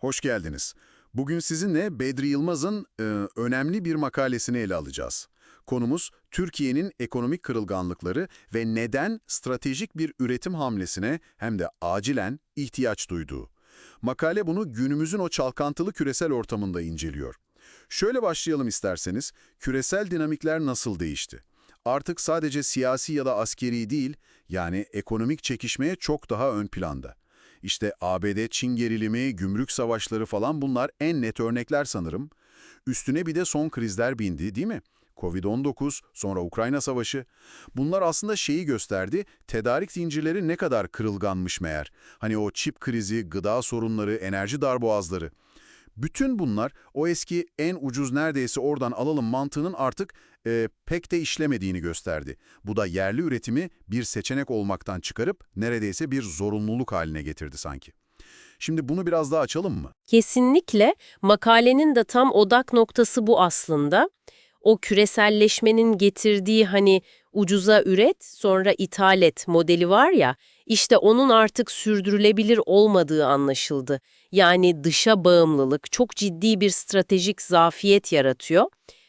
Hoş geldiniz. Bugün sizinle Bedri Yılmaz'ın e, önemli bir makalesini ele alacağız. Konumuz Türkiye'nin ekonomik kırılganlıkları ve neden stratejik bir üretim hamlesine hem de acilen ihtiyaç duyduğu. Makale bunu günümüzün o çalkantılı küresel ortamında inceliyor. Şöyle başlayalım isterseniz, küresel dinamikler nasıl değişti? Artık sadece siyasi ya da askeri değil, yani ekonomik çekişmeye çok daha ön planda. İşte ABD-Çin gerilimi, gümrük savaşları falan bunlar en net örnekler sanırım. Üstüne bir de son krizler bindi değil mi? Covid-19, sonra Ukrayna Savaşı. Bunlar aslında şeyi gösterdi, tedarik zincirleri ne kadar kırılganmış meğer. Hani o çip krizi, gıda sorunları, enerji darboğazları. Bütün bunlar o eski en ucuz neredeyse oradan alalım mantığının artık e, pek de işlemediğini gösterdi. Bu da yerli üretimi bir seçenek olmaktan çıkarıp neredeyse bir zorunluluk haline getirdi sanki. Şimdi bunu biraz daha açalım mı? Kesinlikle makalenin de tam odak noktası bu aslında. O küreselleşmenin getirdiği hani ucuza üret sonra ithal et modeli var ya, işte onun artık sürdürülebilir olmadığı anlaşıldı. Yani dışa bağımlılık çok ciddi bir stratejik zafiyet yaratıyor.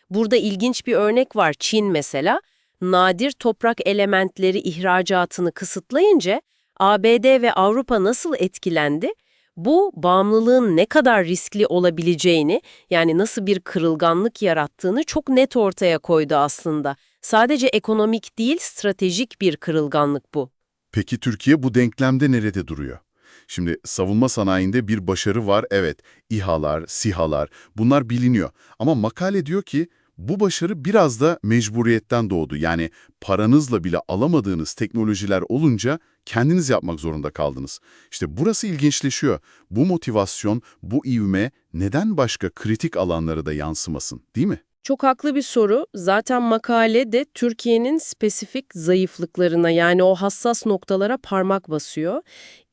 Burada ilginç bir örnek var Çin mesela. Nadir toprak elementleri ihracatını kısıtlayınca ABD ve Avrupa nasıl etkilendi? Bu bağımlılığın ne kadar riskli olabileceğini, yani nasıl bir kırılganlık yarattığını çok net ortaya koydu aslında. Sadece ekonomik değil, stratejik bir kırılganlık bu. Peki Türkiye bu denklemde nerede duruyor? Şimdi savunma sanayinde bir başarı var evet. İHA'lar, SİHA'lar bunlar biliniyor. Ama makale diyor ki bu başarı biraz da mecburiyetten doğdu. Yani paranızla bile alamadığınız teknolojiler olunca kendiniz yapmak zorunda kaldınız. İşte burası ilginçleşiyor. Bu motivasyon, bu ivme neden başka kritik alanlara da yansımasın değil mi? Çok haklı bir soru. Zaten makale de Türkiye'nin spesifik zayıflıklarına yani o hassas noktalara parmak basıyor.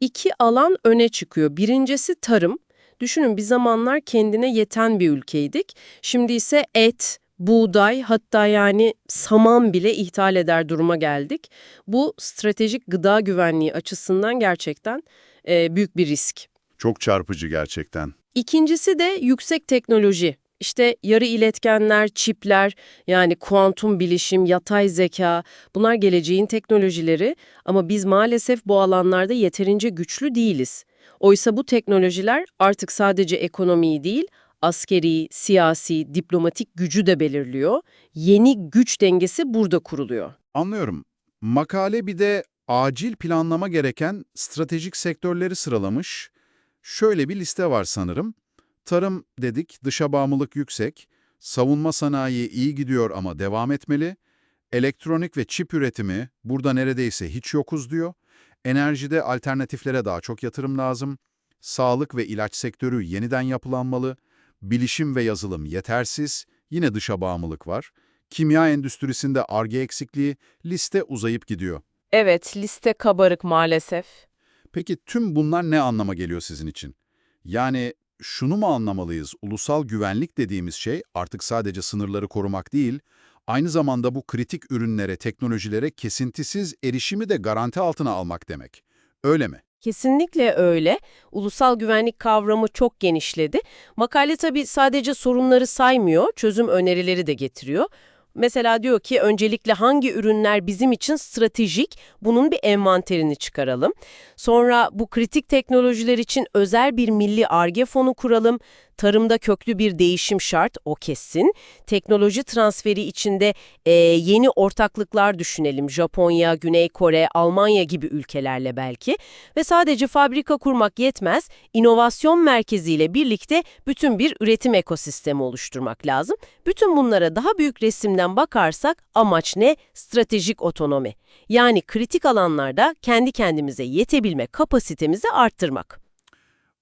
İki alan öne çıkıyor. Birincisi tarım. Düşünün bir zamanlar kendine yeten bir ülkeydik. Şimdi ise et, buğday hatta yani saman bile ithal eder duruma geldik. Bu stratejik gıda güvenliği açısından gerçekten e, büyük bir risk. Çok çarpıcı gerçekten. İkincisi de yüksek teknoloji. İşte yarı iletkenler, çipler, yani kuantum bilişim, yatay zeka, bunlar geleceğin teknolojileri ama biz maalesef bu alanlarda yeterince güçlü değiliz. Oysa bu teknolojiler artık sadece ekonomiyi değil, askeri, siyasi, diplomatik gücü de belirliyor. Yeni güç dengesi burada kuruluyor. Anlıyorum. Makale bir de acil planlama gereken stratejik sektörleri sıralamış. Şöyle bir liste var sanırım. Tarım dedik, dışa bağımlılık yüksek. Savunma sanayi iyi gidiyor ama devam etmeli. Elektronik ve çip üretimi burada neredeyse hiç yokuz diyor. Enerjide alternatiflere daha çok yatırım lazım. Sağlık ve ilaç sektörü yeniden yapılanmalı. Bilişim ve yazılım yetersiz. Yine dışa bağımlılık var. Kimya endüstrisinde arge eksikliği liste uzayıp gidiyor. Evet, liste kabarık maalesef. Peki tüm bunlar ne anlama geliyor sizin için? Yani şunu mu anlamalıyız? Ulusal güvenlik dediğimiz şey artık sadece sınırları korumak değil, aynı zamanda bu kritik ürünlere, teknolojilere kesintisiz erişimi de garanti altına almak demek. Öyle mi? Kesinlikle öyle. Ulusal güvenlik kavramı çok genişledi. Makale tabii sadece sorunları saymıyor, çözüm önerileri de getiriyor. Mesela diyor ki öncelikle hangi ürünler bizim için stratejik, bunun bir envanterini çıkaralım. Sonra bu kritik teknolojiler için özel bir milli arge fonu kuralım. Tarımda köklü bir değişim şart, o kesin. Teknoloji transferi içinde e, yeni ortaklıklar düşünelim. Japonya, Güney Kore, Almanya gibi ülkelerle belki. Ve sadece fabrika kurmak yetmez, inovasyon merkeziyle birlikte bütün bir üretim ekosistemi oluşturmak lazım. Bütün bunlara daha büyük resimden bakarsak amaç ne? Stratejik otonomi. Yani kritik alanlarda kendi kendimize yetebilme kapasitemizi arttırmak.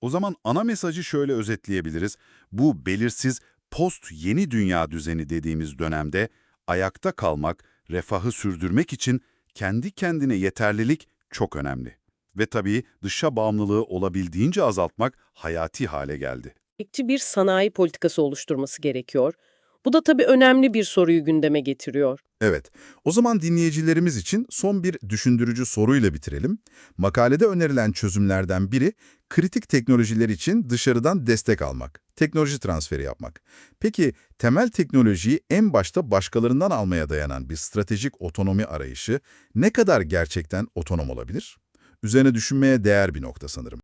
O zaman ana mesajı şöyle özetleyebiliriz. Bu belirsiz post yeni dünya düzeni dediğimiz dönemde ayakta kalmak, refahı sürdürmek için kendi kendine yeterlilik çok önemli. Ve tabii dışa bağımlılığı olabildiğince azaltmak hayati hale geldi. Bir sanayi politikası oluşturması gerekiyor. Bu da tabii önemli bir soruyu gündeme getiriyor. Evet, o zaman dinleyicilerimiz için son bir düşündürücü soruyla bitirelim. Makalede önerilen çözümlerden biri, kritik teknolojiler için dışarıdan destek almak, teknoloji transferi yapmak. Peki, temel teknolojiyi en başta başkalarından almaya dayanan bir stratejik otonomi arayışı ne kadar gerçekten otonom olabilir? Üzerine düşünmeye değer bir nokta sanırım.